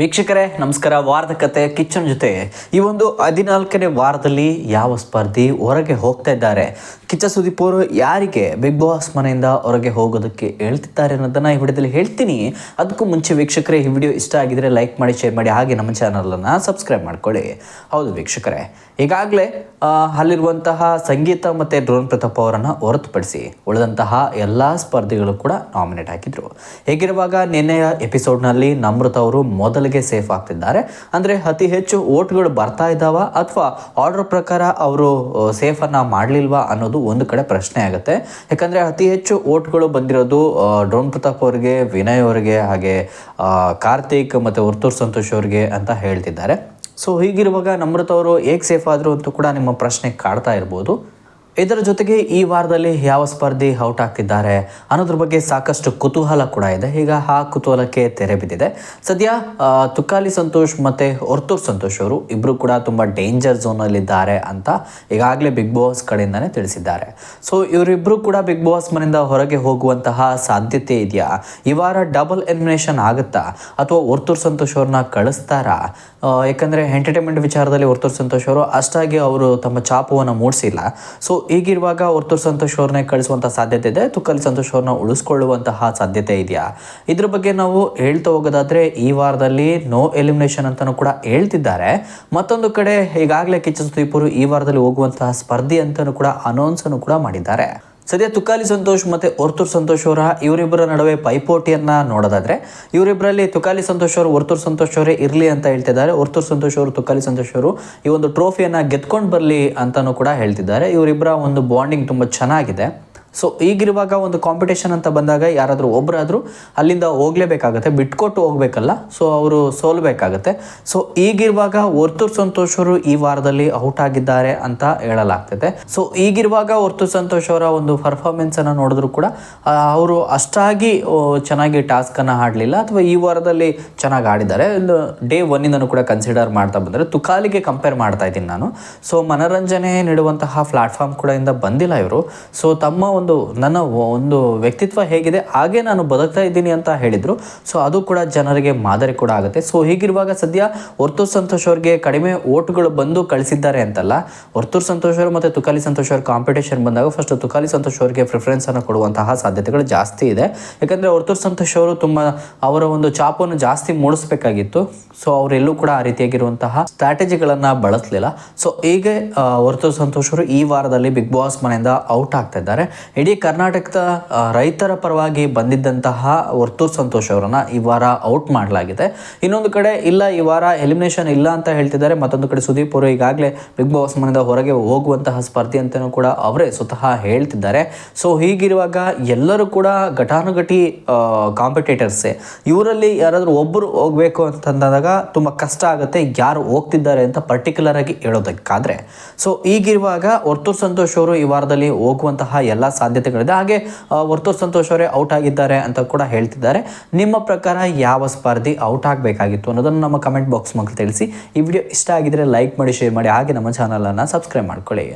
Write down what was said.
ವೀಕ್ಷಕರೇ, ನಮಸ್ಕಾರ. ವಾರದ ಕತೆ ಕಿಚ್ಚನ್ ಜೊತೆ. ಈ ಒಂದು ಹದಿನಾಲ್ಕನೇ ವಾರದಲ್ಲಿ ಯಾವ ಸ್ಪರ್ಧಿ ಹೊರಗೆ ಹೋಗ್ತಾ ಇದ್ದಾರೆ? ಕಿಚ್ಚ ಸುದೀಪ್ ಅವರು ಯಾರಿಗೆ ಬಿಗ್ ಬಾಸ್ ಮನೆಯಿಂದ ಹೊರಗೆ ಹೋಗೋದಕ್ಕೆ ಹೇಳ್ತಿದ್ದಾರೆ ಅನ್ನೋದನ್ನ ಈ ವಿಡಿಯೋದಲ್ಲಿ ಹೇಳ್ತೀನಿ. ಅದಕ್ಕೂ ಮುಂಚೆ ವೀಕ್ಷಕರೇ, ಈ ವಿಡಿಯೋ ಇಷ್ಟ ಆಗಿದ್ರೆ ಲೈಕ್ ಮಾಡಿ, ಶೇರ್ ಮಾಡಿ, ಹಾಗೆ ನಮ್ಮ ಚಾನಲನ್ನು ಸಬ್ಸ್ಕ್ರೈಬ್ ಮಾಡ್ಕೊಳ್ಳಿ. ಹೌದು ವೀಕ್ಷಕರೇ, ಈಗಾಗಲೇ ಅಲ್ಲಿರುವಂತಹ ಸಂಗೀತ ಮತ್ತು ಡ್ರೋನ್ ಪ್ರತಾಪ್ ಅವರನ್ನು ಹೊರತುಪಡಿಸಿ ಉಳಿದಂತಹ ಎಲ್ಲ ಸ್ಪರ್ಧಿಗಳು ಕೂಡ ನಾಮಿನೇಟ್ ಹಾಕಿದ್ರು. ಹೇಗಿರುವಾಗ ನಿನ್ನೆಯ ಎಪಿಸೋಡ್ನಲ್ಲಿ ನಮ್ರತ ಅವರು ಮೊದಲಿಗೆ ಸೇಫ್ ಆಗ್ತಿದ್ದಾರೆ. ಅಂದರೆ ಅತಿ ಹೆಚ್ಚು ಓಟ್ಗಳು ಬರ್ತಾ ಇದ್ದಾವ ಅಥವಾ ಆರ್ಡರ್ ಪ್ರಕಾರ ಅವರು ಸೇಫನ್ನು ಮಾಡಲಿಲ್ವಾ ಅನ್ನೋದು ಒಂದು ಕಡೆ ಪ್ರಶ್ನೆ ಆಗುತ್ತೆ. ಯಾಕಂದರೆ ಅತಿ ಹೆಚ್ಚು ಓಟ್ಗಳು ಬಂದಿರೋದು ಡ್ರೋನ್ ಪ್ರತಾಪ್ ಅವರಿಗೆ, ವಿನಯ್ ಅವರಿಗೆ, ಹಾಗೆ ಕಾರ್ತಿಕ್ ಮತ್ತು ವರ್ತೂರ್ ಸಂತೋಷ್ ಅವರಿಗೆ ಅಂತ ಹೇಳ್ತಿದ್ದಾರೆ. ಸೊ ಹೀಗಿರುವಾಗ ನಮ್ರತ ಅವರು ಹೇಗೆ ಸೇಫ್ ಆದರು ಅಂತ ಕೂಡ ನಿಮ್ಮ ಪ್ರಶ್ನೆ ಕಾಡ್ತಾ ಇರ್ಬೋದು. ಇದರ ಜೊತೆಗೆ ಈ ವಾರದಲ್ಲಿ ಯಾವ ಸ್ಪರ್ಧಿ ಔಟ್ ಆಗ್ತಿದ್ದಾರೆ ಅನ್ನೋದ್ರ ಬಗ್ಗೆ ಸಾಕಷ್ಟು ಕುತೂಹಲ ಕೂಡ ಇದೆ. ಈಗ ಆ ಕುತೂಹಲಕ್ಕೆ ತೆರೆ ಬಿದ್ದಿದೆ. ಸದ್ಯ ತುಕಾಲಿ ಸಂತೋಷ್ ಮತ್ತು ಹೊರ್ತೂರ್ ಸಂತೋಷ್ ಅವರು ಇಬ್ಬರು ಕೂಡ ತುಂಬ ಡೇಂಜರ್ ಝೋನಲ್ಲಿದ್ದಾರೆ ಅಂತ ಈಗಾಗಲೇ ಬಿಗ್ ಬಾಸ್ ಕಡೆಯಿಂದನೇ ತಿಳಿಸಿದ್ದಾರೆ. ಸೊ ಇವರಿಬ್ಬರು ಕೂಡ ಬಿಗ್ ಬಾಸ್ ಮನೆಯಿಂದ ಹೊರಗೆ ಹೋಗುವಂತಹ ಸಾಧ್ಯತೆ ಇದೆಯಾ? ಈ ವಾರ ಡಬಲ್ ಎಲಿಮಿನೇಷನ್ ಆಗುತ್ತಾ? ಅಥವಾ ಹೊರ್ತೂರ್ ಸಂತೋಷ್ ಅವ್ರನ್ನ ಕಳಿಸ್ತಾರಾ? ಯಾಕಂದರೆ ಎಂಟರ್ಟೈನ್ಮೆಂಟ್ ವಿಚಾರದಲ್ಲಿ ಹೊರ್ತೂರ್ ಸಂತೋಷ್ ಅವರು ಅಷ್ಟಾಗಿ ಅವರು ತಮ್ಮ ಚಾಪವನ್ನು ಮೂಡಿಸಿಲ್ಲ. ಸೊ ಈಗಿರುವಾಗ ಹೊರತು ಸಂತೋಷ್ ಅವ್ರನ್ನೇ ಕಳಿಸುವಂಥ ಸಾಧ್ಯತೆ ಇದೆ. ತುಕಲ್ ಸಂತೋಷ್ ಅವ್ರನ್ನ ಉಳಿಸ್ಕೊಳ್ಳುವಂತಹ ಸಾಧ್ಯತೆ ಇದೆಯಾ? ಇದ್ರ ಬಗ್ಗೆ ನಾವು ಹೇಳ್ತಾ ಹೋಗೋದಾದ್ರೆ, ಈ ವಾರದಲ್ಲಿ ನೋ ಎಲಿಮಿನೇಷನ್ ಅಂತಲೂ ಕೂಡ ಹೇಳ್ತಿದ್ದಾರೆ. ಮತ್ತೊಂದು ಕಡೆ ಈಗಾಗಲೇ ಕಿಚ್ಚ ಸುದೀಪ್ ಅವರು ಈ ವಾರದಲ್ಲಿ ಹೋಗುವಂತಹ ಸ್ಪರ್ಧಿ ಅಂತಲೂ ಕೂಡ ಅನೌನ್ಸ್ ಅನ್ನು ಕೂಡ ಮಾಡಿದ್ದಾರೆ. ಸದ್ಯ ತುಕಾಲಿ ಸಂತೋಷ್ ಮತ್ತೆ ಒರ್ತೂರ್ ಸಂತೋಷ್ ಅವರ ಇವರಿಬ್ಬರ ನಡುವೆ ಪೈಪೋಟಿಯನ್ನು ನೋಡೋದಾದ್ರೆ ಇವರಿಬ್ಬರಲ್ಲಿ ತುಕಾಲಿ ಸಂತೋಷ್ ಅವರು ಒರ್ತೂರ್ ಸಂತೋಷ್ ಅವರೇ ಇರಲಿ ಅಂತ ಹೇಳ್ತಿದ್ದಾರೆ. ಒರ್ತೂರ್ ಸಂತೋಷ್ ಅವರು, ತುಕಾಲಿ ಸಂತೋಷ್ ಅವರು ಈ ಒಂದು ಟ್ರೋಫಿಯನ್ನ ಗೆದ್ಕೊಂಡು ಬರಲಿ ಅಂತಲೂ ಕೂಡ ಹೇಳ್ತಿದ್ದಾರೆ. ಇವರಿಬ್ಬರ ಒಂದು ಬಾಂಡಿಂಗ್ ತುಂಬ ಚೆನ್ನಾಗಿದೆ. ಸೊ ಈಗಿರುವಾಗ ಒಂದು ಕಾಂಪಿಟೇಷನ್ ಅಂತ ಬಂದಾಗ ಯಾರಾದರೂ ಒಬ್ಬರಾದರೂ ಅಲ್ಲಿಂದ ಹೋಗ್ಲೇಬೇಕಾಗತ್ತೆ. ಬಿಟ್ಕೊಟ್ಟು ಹೋಗ್ಬೇಕಲ್ಲ. ಸೊ ಅವರು ಸೋಲ್ಬೇಕಾಗತ್ತೆ. ಸೊ ಈಗಿರುವಾಗ ವರ್ತೂರ್ ಸಂತೋಷ್ ಅವರು ಈ ವಾರದಲ್ಲಿ ಔಟ್ ಆಗಿದ್ದಾರೆ ಅಂತ ಹೇಳಲಾಗ್ತದೆ. ಸೊ ಈಗಿರುವಾಗ ವರ್ತೂರ್ ಸಂತೋಷ್ ಅವರ ಒಂದು ಪರ್ಫಾರ್ಮೆನ್ಸ್ ಅನ್ನು ನೋಡಿದ್ರು ಕೂಡ ಅವರು ಅಷ್ಟಾಗಿ ಚೆನ್ನಾಗಿ ಟಾಸ್ಕ್ ಅನ್ನ ಆಡಲಿಲ್ಲ ಅಥವಾ ಈ ವಾರದಲ್ಲಿ ಚೆನ್ನಾಗಿ ಆಡಿದ್ದಾರೆ. ಒಂದು ಡೇ ಒನ್ನಿಂದನೂ ಕೂಡ ಕನ್ಸಿಡರ್ ಮಾಡ್ತಾ ಬಂದರೆ ತುಕಾಲಿಗೆ ಕಂಪೇರ್ ಮಾಡ್ತಾ ಇದ್ದೀನಿ ನಾನು. ಸೊ ಮನರಂಜನೆ ನೀಡುವಂತಹ ಪ್ಲಾಟ್ಫಾರ್ಮ್ ಕೂಡ ಇಂದ ಬಂದಿಲ್ಲ ಇವರು. ಸೊ ತಮ್ಮ ಒಂದು ನನ್ನ ಒಂದು ವ್ಯಕ್ತಿತ್ವ ಹೇಗಿದೆ, ಹಾಗೆ ನಾನು ಬದುಕ್ತಾ ಇದ್ದೀನಿ ಅಂತ ಹೇಳಿದರು. ಸೊ ಅದು ಕೂಡ ಜನರಿಗೆ ಮಾದರಿ ಕೂಡ ಆಗುತ್ತೆ. ಸೊ ಹೀಗಿರುವಾಗ ಸದ್ಯ ವರ್ತೂರ್ ಸಂತೋಷ್ ಅವ್ರಿಗೆ ಕಡಿಮೆ ಓಟ್ಗಳು ಬಂದು ಕಳಿಸಿದ್ದಾರೆ ಅಂತಲ್ಲ, ವರ್ತೂರ್ ಸಂತೋಷ್ ಅವರು ಮತ್ತು ತುಕಾಲಿ ಸಂತೋಷ್ ಅವ್ರ ಕಾಂಪಿಟೇಷನ್ ಬಂದಾಗ ಫಸ್ಟ್ ತುಕಾಲಿ ಸಂತೋಷ್ ಅವರಿಗೆ ಪ್ರಿಫರೆನ್ಸ್ ಅನ್ನು ಕೊಡುವಂತಹ ಸಾಧ್ಯತೆಗಳು ಜಾಸ್ತಿ ಇದೆ. ಯಾಕಂದರೆ ವರ್ತೂರ್ ಸಂತೋಷ್ ಅವರು ತುಂಬ ಅವರ ಒಂದು ಚಾಪನ್ನು ಜಾಸ್ತಿ ಮೂಡಿಸಬೇಕಾಗಿತ್ತು. ಸೊ ಅವರೆಲ್ಲೂ ಕೂಡ ಆ ರೀತಿಯಾಗಿರುವಂತಹ ಸ್ಟ್ರಾಟಜಿಗಳನ್ನು ಬಳಸಲಿಲ್ಲ. ಸೊ ಹೀಗೆ ವರ್ತೂರ್ ಸಂತೋಷ್ ಅವರು ಈ ವಾರದಲ್ಲಿ ಬಿಗ್ ಬಾಸ್ ಮನೆಯಿಂದ ಔಟ್ ಆಗ್ತಾ ಇದ್ದಾರೆ. ಇಡೀ ಕರ್ನಾಟಕದ ರೈತರ ಪರವಾಗಿ ಬಂದಿದ್ದಂತಹ ವರ್ತೂರ್ ಸಂತೋಷ್ ಅವರನ್ನು ಈ ವಾರ ಔಟ್ ಮಾಡಲಾಗಿದೆ. ಇನ್ನೊಂದು ಕಡೆ, ಇಲ್ಲ, ಈ ವಾರ ಎಲಿಮಿನೇಷನ್ ಇಲ್ಲ ಅಂತ ಹೇಳ್ತಿದ್ದಾರೆ. ಮತ್ತೊಂದು ಕಡೆ ಸುದೀಪ್ ಅವರು ಈಗಾಗಲೇ ಬಿಗ್ ಬಾಸ್ ಮನೆಯಿಂದ ಹೊರಗೆ ಹೋಗುವಂತಹ ಸ್ಪರ್ಧಿ ಅಂತಲೂ ಕೂಡ ಅವರೇ ಸ್ವತಃ ಹೇಳ್ತಿದ್ದಾರೆ. ಸೊ ಹೀಗಿರುವಾಗ ಎಲ್ಲರೂ ಕೂಡ ಘಟಾನುಘಟಿ ಕಾಂಪಿಟೇಟರ್ಸೇ ಇವರಲ್ಲಿ ಯಾರಾದರೂ ಒಬ್ಬರು ಹೋಗಬೇಕು ಅಂತಂದಾಗ ತುಂಬ ಕಷ್ಟ ಆಗುತ್ತೆ. ಯಾರು ಹೋಗ್ತಿದ್ದಾರೆ ಅಂತ ಪರ್ಟಿಕ್ಯುಲರ್ ಆಗಿ ಹೇಳೋದಕ್ಕಾದರೆ. ಸೊ ಈಗಿರುವಾಗ ವರ್ತೂರ್ ಸಂತೋಷ್ ಅವರು ಈ ವಾರದಲ್ಲಿ ಹೋಗುವಂತಹ ಎಲ್ಲ ಸಾಧ್ಯತೆಗಳಿದೆ. ಹಾಗೆ ವರ್ತೋ ವರ್ತೂರ್ ಸಂತೋಷ್ ಅವರೇ ಔಟ್ ಆಗಿದ್ದಾರೆ ಅಂತ ಕೂಡ ಹೇಳ್ತಿದ್ದಾರೆ. ನಿಮ್ಮ ಪ್ರಕಾರ ಯಾವ ಸ್ಪರ್ಧಿ ಔಟ್ ಆಗಬೇಕಾಗಿತ್ತು ಅನ್ನೋದನ್ನು ನಮ್ಮ ಕಮೆಂಟ್ ಬಾಕ್ಸ್ ಮೂಲಕ ತಿಳಿಸಿ. ಈ ವಿಡಿಯೋ ಇಷ್ಟ ಆಗಿದ್ರೆ ಲೈಕ್ ಮಾಡಿ, ಶೇರ್ ಮಾಡಿ. ಹಾಗೆ ನಮ್ಮ ಚಾನಲನ್ನು ಸಬ್ಸ್ಕ್ರೈಬ್ ಮಾಡ್ಕೊಳ್ಳಿ.